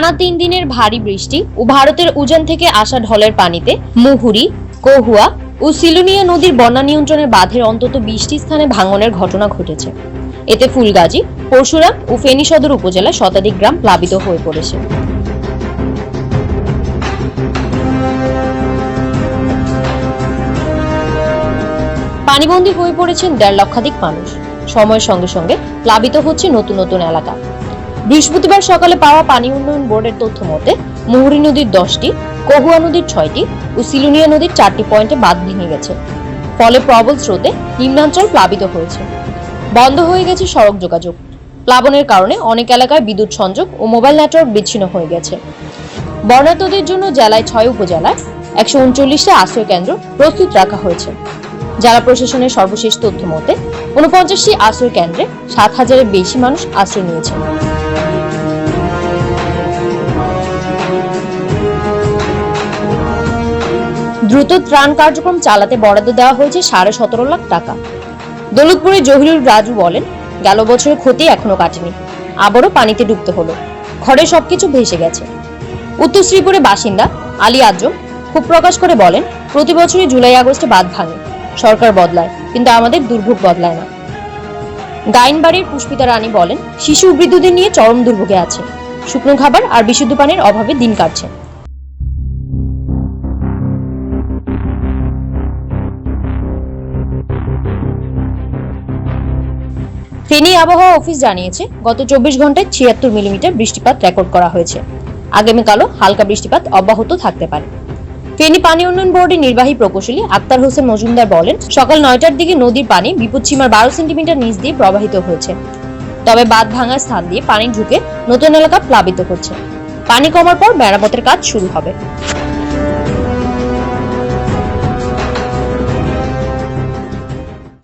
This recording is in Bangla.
টানা তিন দিনের ভারী বৃষ্টি ও ভারতের উজান থেকে আসা ঢলের পানিতে মুহুরি, কহুয়া ও সিলুনিয়া নদীর বন্যা নিয়ন্ত্রণের বাঁধের অন্তত বিশটি স্থানে ভাঙনের ঘটনা ঘটেছে। এতে ফুলগাজী, পরশুরাম ও ফেনী সদর উপজেলা শতাধিক গ্রাম প্লাবিত হয়ে পড়েছে। পানিবন্দী হয়ে পড়েছেন দেড় লক্ষাধিক মানুষ। সময়ের সঙ্গে সঙ্গে প্লাবিত হচ্ছে নতুন নতুন এলাকা। বৃহস্পতিবার সকালে পাওয়া পানি উন্নয়ন বোর্ডের তথ্য মতে, মুহুরী নদীর দশটি, কহুয়া নদীর ছয়টি ও সিলুনিয়া নদীর চারটি পয়েন্টে বাঁধ ভেঙে গেছে। ফলে প্রবল স্রোতে নিম্নাঞ্চল প্লাবিত হয়েছে। বন্ধ হয়ে গেছে সড়ক যোগাযোগ। প্লাবনের কারণে অনেক এলাকায় বিদ্যুৎ সংযোগ ও মোবাইল নেটওয়ার্ক বিচ্ছিন্ন হয়ে গেছে। বর্ণাঢ্যদের জন্য জেলায় ছয় উপজেলায় একশো উনচল্লিশটা আশ্রয় কেন্দ্র প্রস্তুত রাখা হয়েছে। জেলা প্রশাসনের সর্বশেষ তথ্য মতে উনপঞ্চাশটি আশ্রয় কেন্দ্রে সাত হাজারের বেশি মানুষ আশ্রয় নিয়েছেন দ্রুত ত্রাণ কার্যক্রম চালাতে বরাদ্দ দেওয়া হয়েছে সাড়ে সতেরো লাখ টাকা। দৌলতপুরে জহিরুল রাজু বলেন, গেল বছরের ক্ষতি এখনও কাটেনি। আবারও পানিতে ডুবতে হলো। ঘরের সবকিছু ভেসে গেছে। উত্তর শ্রীপুরের বাসিন্দা আলী আজম ক্ষোভ প্রকাশ করে বলেন, প্রতি বছরই জুলাই আগস্টে বাঁধ ভাঙে। সরকার বদলায়, কিন্তু আমাদের দুর্ভোগ বদলায় না। গাইনবাড়ির পুষ্পিতা রানী বলেন, শিশু বৃদ্ধদের নিয়ে চরম দুর্ভোগে আছে। শুকনো খাবার আর বিশুদ্ধ পানির অভাবে দিন কাটছে। ফেনী আবহাওয়া অফিস জানিয়েছে, গত চব্বিশ ঘন্টায় ছিয়াত্তর মিলিমিটার বৃষ্টিপাত রেকর্ড করা হয়েছে। আগামীকালও হালকা বৃষ্টিপাত অব্যাহত থাকতে পারে। ফেনী পানি উন্নয়ন বোর্ডের নির্বাহী প্রকৌশলী আক্তার হোসেন মজুমদার বলেন, সকাল নয়টার দিকে নদীর পানি বিপদসীমার বারো সেন্টিমিটার নিচ দিয়ে প্রবাহিত হয়েছে। তবে বাঁধ ভাঙার স্থান দিয়ে পানি ঢুকে নতুন এলাকা প্লাবিত হচ্ছে পানি কমার পর মেরামতের কাজ শুরু হবে।